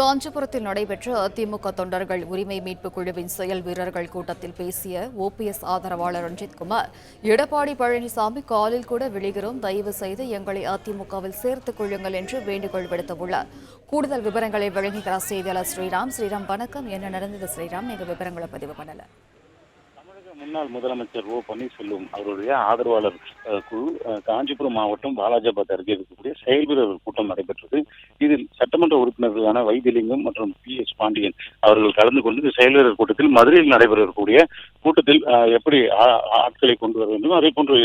காஞ்சிபுரத்தில் நடைபெற்ற அதிமுக தொண்டர்கள் உரிமை மீட்பு குழுவின் செயல் வீரர்கள் கூட்டத்தில் பேசிய ஓபிஎஸ் ஆதரவாளர் ரஞ்சித்குமார் எடப்பாடி பழனிசாமி காலில் கூட விழுகிறோம். தயவு செய்து எங்களை அதிமுகவில் சேர்த்துக் கொள்ளுங்கள் என்று வேண்டுகோள் விடுத்துள்ளார். கூடுதல் விவரங்களை வழங்குகிறார் செய்தியாளர் ஸ்ரீராம். ஸ்ரீராம் வணக்கம். என்ன நடந்தது ஸ்ரீராம்? நீங்க விவரங்களை பதிவு பண்ணல. முன்னாள் முதலமைச்சர் ஓ பன்னீர்செல்வம் அவருடைய ஆதரவாளர் குழு காஞ்சிபுரம் மாவட்டம் பாலாஜாபாத் அருகே இருக்கக்கூடிய செயல் கூட்டம் நடைபெற்றது. இதில் சட்டமன்ற உறுப்பினர்களான வைத்திலிங்கம் மற்றும் பி எஸ் பாண்டியன் அவர்கள் கலந்து கொண்டு இந்த கூட்டத்தில் மதுரையில் நடைபெற இருக்கக்கூடிய கூட்டத்தில் எப்படி ஆட்களை கொண்டு வர வேண்டும் அதே போன்று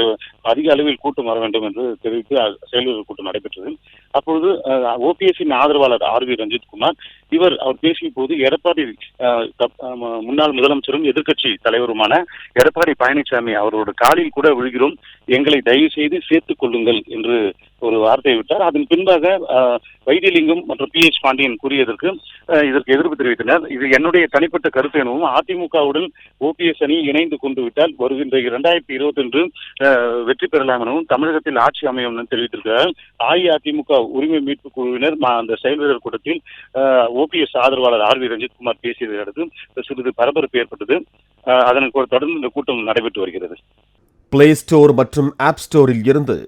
அதிக அளவில் கூட்டம் வர வேண்டும் என்று தெரிவித்து அஹ், கூட்டம் நடைபெற்றது. அப்பொழுது ஓபிஎஸ்சின் ஆதரவாளர் ஆர் வி ரஞ்சித் குமார் இவர் அவர் பேசிய போது எடப்பாடி அஹ், தப்- அஹ், முன்னாள் முதலமைச்சரும் எதிர்க்கட்சி தலைவருமான எடப்பாடி பழனிசாமி அவரோட காலில் கூட விழுகிறோம். எங்களை தயவு செய்து சேர்த்துக் கொள்ளுங்கள் என்று ஒரு வார்த்தையை விட்டார். அதன் பின்பாக வைத்தியலிங்கம் மற்றும் பி எச் பாண்டியன் கூறியதற்கு இதற்கு எதிர்ப்பு தெரிவித்தனர். இது என்னுடைய தனிப்பட்ட கருத்து எனவும் அதிமுகவுடன் ஓபிஎஸ் அணி இணைந்து கொண்டு விட்டால் வருகின்ற இரண்டாயிரத்தி இருபத்தி ஒன்று வெற்றி பெறலாம் எனவும் தமிழகத்தில் ஆட்சி அமையும் என தெரிவித்திருக்கிறார் அஇஅதிமுக உரிமை மீட்பு குழுவினர் மா- அந்த செயல் வீரர் கூட்டத்தில் ஓபிஎஸ் ஆதரவாளர் ஆர் வி ரஞ்சித்குமார் பேசியதை அடுத்து சிறிது பரபரப்பு ஏற்பட்டது. அதனை தொடர்ந்து இந்த கூட்டம் நடைபெற்று வருகிறது. பிளே ஸ்டோர் மற்றும் ஆப் ஸ்டோரில் இருந்து